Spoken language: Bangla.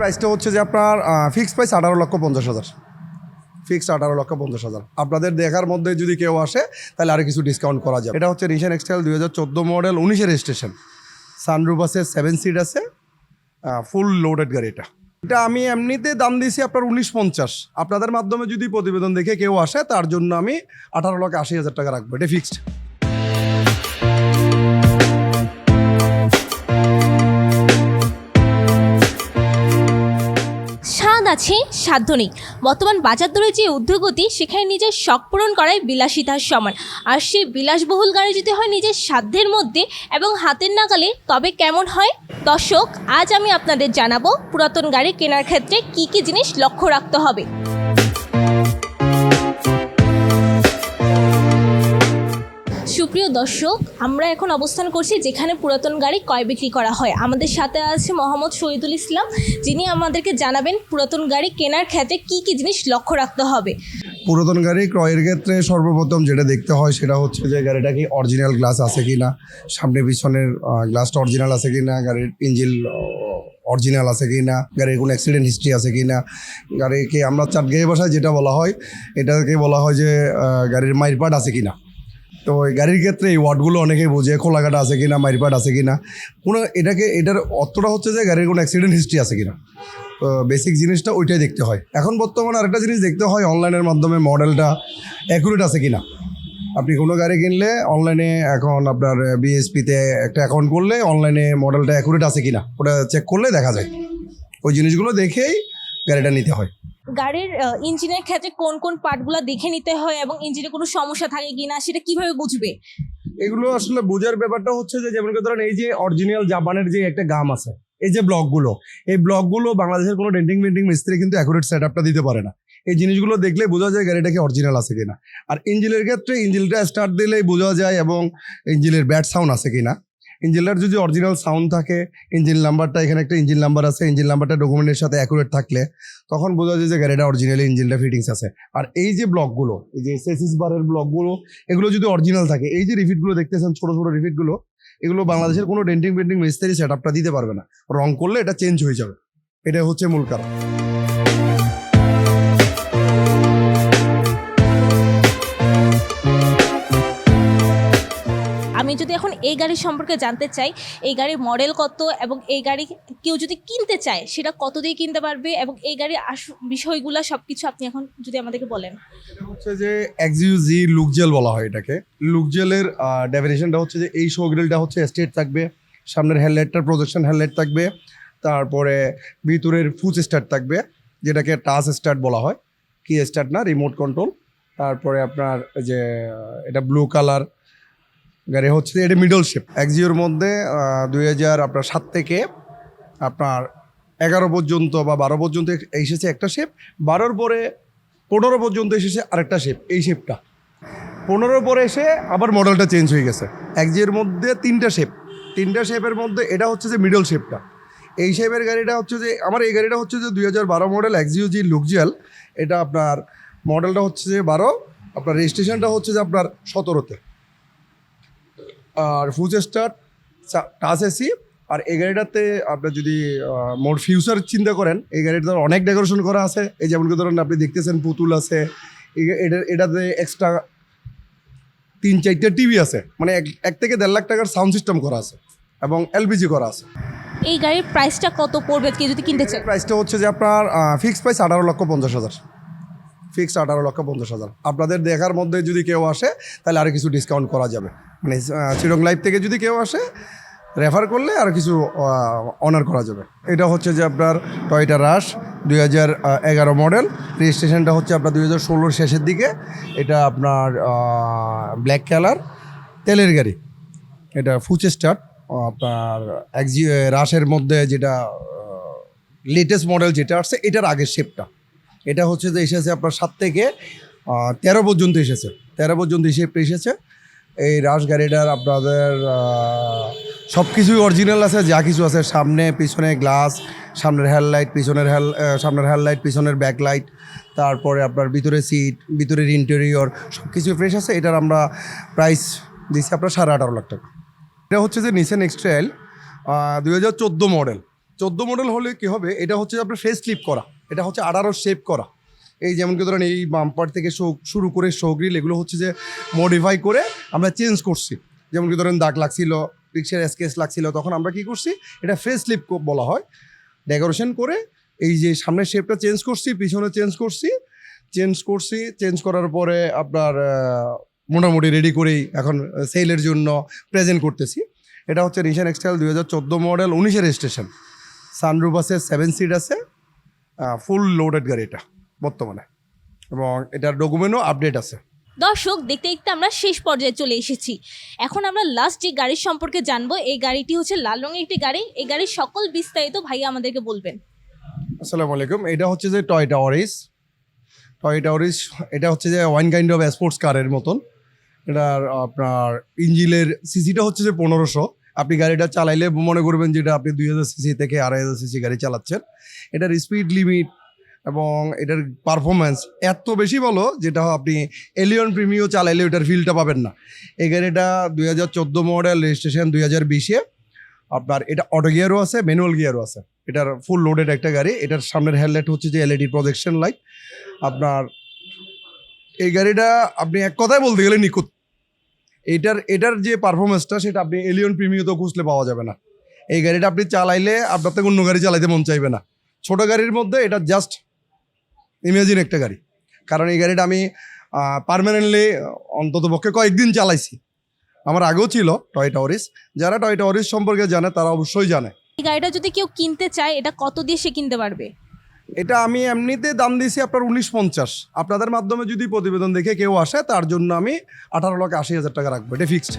প্রাইসটা হচ্ছে যে আপনার ফিক্সড প্রাইস আঠারো লক্ষ পঞ্চাশ হাজার। ফিক্সড আঠারো লক্ষ পঞ্চাশ হাজার। আপনাদের দেখার মধ্যে যদি কেউ আসে, তাহলে আরও কিছু ডিসকাউন্ট করা যাবে। এটা হচ্ছে রিসেন এক্সটাইল দুই হাজার চোদ্দ মডেল উনিশের রেজিস্ট্রেশন সানরুফ আছে সেভেন সিট আছে ফুল লোডেড গাড়ি এটা। এটা আমি এমনিতে দাম দিয়েছি আপনার উনিশ পঞ্চাশ। আপনাদের মাধ্যমে যদি প্রতিবেদন দেখে কেউ আসে, তার জন্য আমি আঠারো লক্ষ আশি হাজার টাকা রাখব। এটা ফিক্সড আছে সাধ্য নেই। বর্তমান বাজার দরে যে উদ্যোগতি, সেখানে নিজের শখ পূরণ করাই বিলাসিতার সমান। আর সেই বিলাসবহুল গাড়ি যদি হয় নিজের সাধ্যের মধ্যে এবং হাতের নাগালে, তবে কেমন হয়? দর্শক, আজ আমি আপনাদের জানাব পুরাতন গাড়ি কেনার ক্ষেত্রে কি কি জিনিস লক্ষ্য রাখতে হবে। সুপ্রিয় দর্শক, আমরা এখন অবস্থান করছি যেখানে পুরাতন গাড়ি ক্রয় বিক্রি করা হয়। আমাদের সাথে আছে মোহাম্মদ শহীদুল ইসলাম, যিনি আমাদেরকে জানাবেন পুরাতন গাড়ি কেনার ক্ষেত্রে কি কি জিনিস লক্ষ্য রাখতে হবে। পুরাতন গাড়ি ক্রয়ের ক্ষেত্রে সর্বপ্রথম যেটা দেখতে হয় সেটা হচ্ছে যে গাড়িটা কি অরিজিনাল গ্লাস আছে কি না সামনে পিছনের গ্লাসটা অরিজিনাল আছে কি না গাড়ির ইঞ্জিল অরিজিনাল আছে কি না গাড়ির কোনো অ্যাক্সিডেন্ট হিস্ট্রি আছে কি না গাড়িকে আমরা চাটগাঁয়ে ভাষায় যেটা বলা হয়, এটাকে বলা হয় যে গাড়ির মাইরপাট আছে কি না তো গাড়ির ক্ষেত্রে এই ওয়ার্ডগুলো অনেকেই বোঝে খোলাঘাটা আছে কিনা, মাইরপাট আছে কিনা? কোনো এটাকে, এটার অর্থটা হচ্ছে যে গাড়ির কোনো অ্যাক্সিডেন্ট হিস্ট্রি আছে কিনা। তো বেসিক জিনিসটা ওইটাই দেখতে হয়। এখন বর্তমানে আরেকটা জিনিস দেখতে হয় অনলাইনের মাধ্যমে মডেলটা অ্যাকুরেট আছে কিনা। আপনি কোনো গাড়ি কিনলে অনলাইনে এখন আপনার বিএসপিতে একটা অ্যাকাউন্ট করলে অনলাইনে মডেলটা অ্যাকুরেট আছে কিনা, ওটা চেক করলে দেখা যায়। ওই জিনিসগুলো দেখেই গাড়িটা নিতে হয়। গাড়ির ইঞ্জিনের ক্ষেত্রে কোন কোন পার্টগুলো দেখে নিতে হয় এবং ইঞ্জিনে কোনো সমস্যা থাকে কিনা সেটা কীভাবে বুঝবে? এগুলো আসলে বোঝার ব্যাপারটা হচ্ছে যে, যেমন ধরেন এই যে অরিজিনাল জাপানের যে একটা গাম আছে, এই যে ব্লকগুলো এই ব্লকগুলো বাংলাদেশের কোনো ডেন্টিং পেন্টিং মিস্ত্রি কিন্তু অ্যাকুরেট সেট আপটা দিতে পারে না। এই জিনিসগুলো দেখলে বোঝা যায় গাড়িটা কি অরিজিনাল আছে কিনা। আর ইঞ্জিনের ক্ষেত্রে ইঞ্জিনটা স্টার্ট দিলেই বোঝা যায় এবং ইঞ্জিনের ব্যাড সাউন্ড আছে কিনা। ইঞ্জিনটার যদি অরিজিনাল সাউন্ড থাকে ইঞ্জিন নাম্বারটা এখানে একটা ইঞ্জিন নাম্বার আছে ইঞ্জিন নাম্বারটা ডকুমেন্টের সাথে অ্যাকুরেট থাকলে তখন বোঝা যায় যে গাড়িটা অরিজিনালি ইঞ্জিনটা ফিটিংস আছে। আর এই যে ব্লকগুলো এই যে সেসিস বারের ব্লকগুলো এগুলো যদি অরিজিনাল থাকে, এই যে রিফিটগুলো দেখতেছেন, ছোট ছোট রিফিটগুলো এগুলো বাংলাদেশের কোনো ডেন্টিং পেন্টিং মিস্ত্রি সেট আপটা দিতে পারবে না। রং করলে এটা চেঞ্জ হয়ে যাবে। এটা হচ্ছে মূল কারণ। আমি যদি এখন এই গাড়ি সম্পর্কে জানতে চাই, এই গাড়ির মডেল কত এবং এই গাড়ি কেউ যদি কিনতে চায়, সেটা কত দিয়ে কিনতে পারবে এবং এই গাড়ির আস- বিষয়গুলো সব কিছু আপনি এখন যদি আমাদেরকে বলেন। হচ্ছে যে এক্সইউজি লুকজেল বলা হয় এটাকে। লুকজেলের ডেফিনেশনটা হচ্ছে যে এই শো গ্রিলটা হচ্ছে স্টেট থাকবে, সামনের হেডলাইটটার প্রজেকশন হেডলাইট থাকবে, তারপরে ভিতরের ফুচ স্টার্ট থাকবে, যেটাকে টাচ স্টার্ট বলা হয়। কি স্টার্ট না রিমোট কন্ট্রোল তারপরে আপনার যে এটা ব্লু কালার গাড়ি হচ্ছে এটা মিডল শেপ এক্সিওর মধ্যে দুই হাজার, আপনার সাত থেকে আপনার এগারো পর্যন্ত বা বারো পর্যন্ত এসেছে একটা শেপ বারোর পরে পনেরো পর্যন্ত এসেছে আরেকটা শেপ এই শেপটা পনেরোর পরে এসে আবার মডেলটা চেঞ্জ হয়ে গেছে। একজির মধ্যে তিনটা শেপ তিনটা শেপের মধ্যে এটা হচ্ছে যে মিডল শেপটা এই শেপের গাড়িটা হচ্ছে যে, আমার এই গাড়িটা হচ্ছে যে দুই হাজার বারো মডেল এক্সিউজি লুকজিয়াল এটা আপনার মডেলটা হচ্ছে যে বারো, আপনার রেজিস্ট্রেশনটা হচ্ছে যে আপনার সতেরোতে। আর ফুজ স্টার্ট টাচ এসি আর এই গাড়িটাতে আপনার যদি মোর ফিউচার চিন্তা করেন এই গাড়িটা অনেক ডেকোরেশন করা আছে। এই যেমন কি ধরেন আপনি দেখতেছেন পুতুল আছে এটা এটাতে এক্সট্রা তিন চারটে টিভি আছে। মানে এক এক থেকে দেড় লাখ টাকার সাউন্ড সিস্টেম করা আছে এবং এলপিজি করা আছে। এই গাড়ির প্রাইসটা কত পড়বে কেউ যদি কিনতে চায়? প্রাইসটা হচ্ছে যে আপনার ফিক্সড প্রাইস আঠারো লক্ষ পঞ্চাশ হাজার। ফিক্সড আঠারো লক্ষ পঞ্চাশ হাজার। আপনাদের দেখার মধ্যে যদি কেউ আসে, তাহলে আরও কিছু ডিসকাউন্ট করা যাবে। মানে চিরং লাইফ থেকে যদি কেউ আসে রেফার করলে আর কিছু অনার করা যাবে। এটা হচ্ছে যে আপনার টয়টা রাশ দুই হাজার এগারো মডেল রেজিস্ট্রেশনটা হচ্ছে আপনার দুই হাজার ষোলোর শেষের দিকে। এটা আপনার ব্ল্যাক কালার তেলের গাড়ি। এটা ফুচে স্টার্ট আপনার এক্সি রাশের মধ্যে যেটা লেটেস্ট মডেল যেটা আসছে, এটার আগের শেপটা এটা হচ্ছে যে এসেছে আপনার সাত থেকে তেরো পর্যন্ত এসেছে। তেরো পর্যন্ত শেপটা এসেছে। এই রাশ গাড়িটার আপনাদের সব কিছুই অরিজিনাল আছে, যা কিছু আছে সামনে, পিছনে গ্লাস সামনের হেডলাইট পিছনের হেল সামনের হেডলাইট পিছনের ব্যাকলাইট তারপরে আপনার ভিতরে সিট ভিতরের ইন্টেরিয়র সব কিছু ফ্রেশ আছে। এটার আমরা প্রাইস দিচ্ছি আপনার সাড়ে আঠারো লাখ টাকা। এটা হচ্ছে যে নিসেন এক্সট্রেল দুই হাজার চোদ্দ মডেল চোদ্দ মডেল হলে কি হবে? এটা হচ্ছে আপনার ফেস স্লিপ করা। এটা হচ্ছে আঠারো শেপ করা। এই যেমন কি ধরেন এই বাম্পার থেকে শুরু করে শোগ্রিল এগুলো হচ্ছে যে মডিফাই করে আমরা চেঞ্জ করছি। যেমন কি ধরেন দাগ লাগছিল, রিক্সার স্কেচ লাগছিল, তখন আমরা কি করছি? এটা ফেস স্লিপ বলা হয়। ডেকোরেশন করে এই যে সামনের শেপটা চেঞ্জ করছি, পিছনে চেঞ্জ করছি। চেঞ্জ করছি চেঞ্জ করার পরে আপনার মোটামুটি রেডি করেই এখন সেলের জন্য প্রেজেন্ট করতেছি। এটা হচ্ছে রিশান এক্সটাইল দুই হাজার চোদ্দ মডেল উনিশের স্টেশন সানরুফ আছে সেভেন সিট আছে ফুল লোডেড গাড়ি এটা বর্তমানে। এবং এটার ডকুমেন্টও আপডেট আছে। দর্শক দেখতে দেখতে আমরা শেষ পর্যায়ে চলে এসেছি। এখন আমরা লাস্ট যে গাড়ির সম্পর্কে জানব এই গাড়িটি হচ্ছে লাল রঙের একটি গাড়ি। এই গাড়ির সকল বিস্তারিত ভাইয়া আমাদেরকে বলবেন। আসসালামু আলাইকুম। এটা হচ্ছে যে টয়টা অরিস টয়টা অরিস এটা হচ্ছে যে ওয়ান কাইন্ড অফ স্পোর্টস কারের মতন। এটার আপনার ইঞ্জিনের সিসিটা হচ্ছে যে পনেরোশো। আপনি গাড়িটা চালাইলে মনে করবেন যেটা আপনি দুই হাজার সিসি থেকে আড়াই হাজার সিসি গাড়ি চালাচ্ছেন। এটার স্পিড লিমিট এবং এটার পারফরমেন্স এত বেশি ভালো যেটা আপনি এলিয়ন প্রিমিও চালাইলে ওটার ফিলটা পাবেন না। এই গাড়িটা দুই হাজার চোদ্দ মডেল রেজিস্ট্রেশন দুই হাজার বিশে। আপনার এটা অটো গিয়ারও আছে ম্যানুয়াল গিয়ারও আছে। এটার ফুল লোডেড একটা গাড়ি। এটার সামনের হেডলাইট হচ্ছে যে এলইডি প্রজেকশন লাইট আপনার এই গাড়িটা আপনি এক কথায় বলতে গেলে নিখুঁত। এটার এটার যে পারফরমেন্সটা সেটা আপনি এলিয়ন প্রিমিয়তেও খুঁজলে পাওয়া যাবে না। এই গাড়িটা আপনি চালাইলে আপনার থেকে অন্য গাড়ি চালাইতে মন চাইবে না। ছোট গাড়ির মধ্যে এটা জাস্ট ইমেজিন একটা গাড়ি। কারণ এই গাড়িটা আমি পারমানেন্টলি অন্তত পক্ষে কয়েকদিন চালাইছি। আমার আগেও ছিল টয়টা অরিস যারা টয়টা অরিস সম্পর্কে জানে, তারা অবশ্যই জানে। এই গাড়িটা যদি কেউ কিনতে চায়, এটা কত দিয়ে সে কিনতে পারবে? এটা আমি এমনিতে দাম দিয়েছি আপনার উনিশ পঞ্চাশ। আপনাদের মাধ্যমে যদি প্রতিবেদন দেখে কেউ আসে, তার জন্য আমি আঠারো লক্ষ আশি হাজার টাকা রাখব। এটা ফিক্সড